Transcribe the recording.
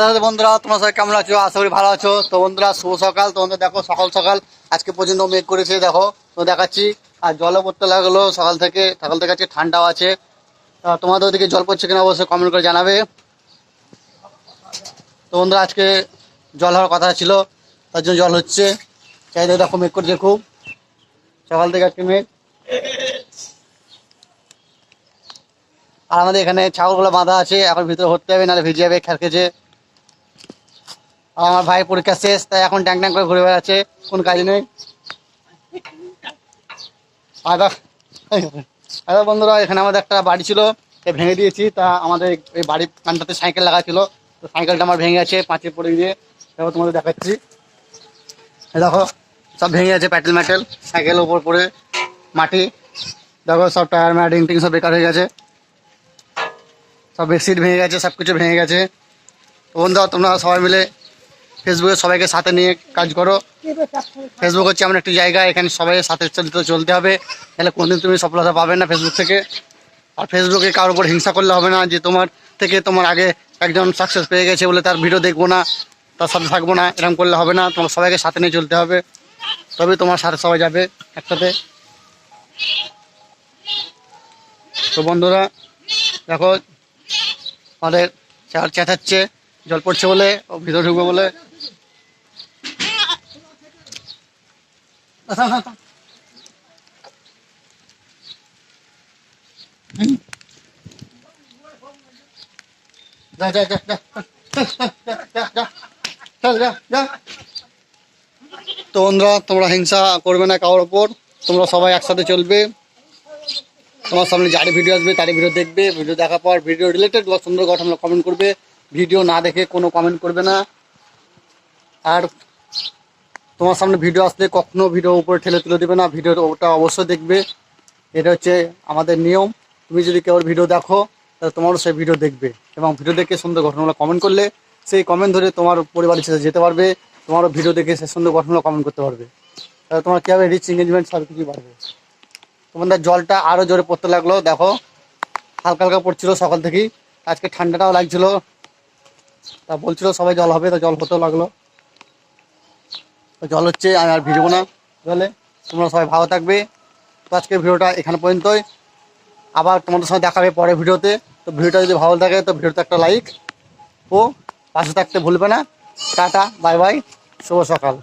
রাধে বন্ধুরা, তোমরা সবাই কেমন আছো? আশা করি ভালো আছো। তো বন্ধুরা, শুভ সকাল। তোমাদের দেখো, সকাল সকাল। আজকে পর্যন্ত মেঘ করেছে, দেখো। তো দেখাচ্ছি। আর জলও পড়তে লাগল সকাল থেকে। সকাল থেকে আজকে ঠান্ডাও আছে। তোমাদের ওদিকে জল পড়ছে কিনা অবশ্যই কমেন্ট করে জানাবে। তো বন্ধুরা, আজকে জল হওয়ার কথা ছিল। তার জন্য জল হচ্ছে। চাইলে দেখো মেঘ করছে খুব। সকাল থেকে আজকে মেঘ। আর আমাদের এখানে ছাগলগুলো বাঁধা আছে। এখন ভিতরে হতে হবে, নাহলে ভিজে যাবে খেলকেছে আর আমার ভাই পরীক্ষা শেষ, তাই এখন ট্যাং ট্যাং করে ঘুরে বেড়াচ্ছে, কোন কাজ নেই। আরে বন্ধুরা, এখানে আমাদের একটা বাড়ি ছিল ভেঙে দিয়েছি, তা আমাদের এই বাড়ির কানটাতে সাইকেল লাগা ছিল, তো সাইকেলটা আমার ভেঙে গেছে পাঁচে পড়ে গিয়ে। দেখো তোমাদের দেখাচ্ছি। দেখো, সব ভেঙে গেছে প্যাটেল ম্যাটেল, সাইকেল ওপর পড়ে, মাটি। দেখো, সব টায়ার ম্যাটিং টিং সব বেকার হয়ে গেছে। সব বেডশিট ভেঙে গেছে সব কিছু ভেঙে গেছে। বন্ধুরা, তোমরা সবাই মিলে ফেসবুকে সবাইকে সাথে নিয়ে কাজ করো। ফেসবুক হচ্ছে এমন একটি জায়গা, এখানে সবাই সাথে চলতে চলতে হবে। তাহলে কোনদিন তুমি সফলতা পাবে না ফেসবুক থেকে। আর ফেসবুকে কারোর উপর হিংসা করলে হবে না যে তোমার থেকে তোমার আগে একজন সাকসেস পেয়ে গেছে বলে তার ভিডিও দেখব না, তার সাথে থাকব না, এরকম করলে হবে না। তোমার সবাইকে সাথে নিয়ে চলতে হবে। তবে তোমার সাথে সবাই যাবে একসাথে। তো বন্ধুরা, দেখো, আমাদের চার চেঁচাচ্ছে জল পড়ছে বলে, ও ভিতরে ঢুকবে বলে। যা। তো বন্ধুরা, তোমরা হিংসা করবে না কারোর ওপর তোমরা সবাই একসাথে চলবে। তোমার সামনে যারই ভিডিও আসবে, তারই ভিডিও দেখবে। ভিডিও দেখার পর ভিডিও রিলেটেড বা সুন্দর ঘটনা কমেন্ট করবে। ভিডিও না দেখে কোনো কমেন্ট করবে না। আর তোমার সামনে ভিডিও আসলে কখনো ভিডিও উপরে ঠেলে তুলে দেবে না ভিডিও ওটা অবশ্যই দেখবে। এটা হচ্ছে আমাদের নিয়ম। তুমি যদি কেউ ভিডিও দেখো, তাহলে তোমারও সেই ভিডিও দেখবে। এবং ভিডিও দেখে সুন্দর ঘটনাগুলো কমেন্ট করলে, সেই কমেন্ট ধরে তোমার পরিবারের সাথে যেতে পারবে, তোমারও ভিডিও দেখে সে সুন্দর ঘটনাগুলো কমেন্ট করতে পারবে। তাহলে তোমার কী হবে রিচ এঙ্গেজমেন্ট সব কিছু বাড়বে। তোমাদের জলটা আরও জোরে পড়তে লাগল, দেখো। হালকা হালকা পড়ছিল সকাল থেকেই। আজকে ঠান্ডাটাও লাগছিল। তা বলছিল সবাই জল হবে, তো জল হতেও লাগল। তো জল হচ্ছে, আমি আর ভিজবো না। জলে তোমরা সবাই ভালো থাকবে। তো আজকের ভিডিওটা এখানে পর্যন্তই। আবার তোমাদের সঙ্গে দেখাবে পরে ভিডিওতে। তো ভিডিওটা যদি ভালো থাকে, তো ভিডিওতে একটা লাইক ও পাশে থাকতে ভুলবে না। টাটা বাই বাই শুভ সকাল।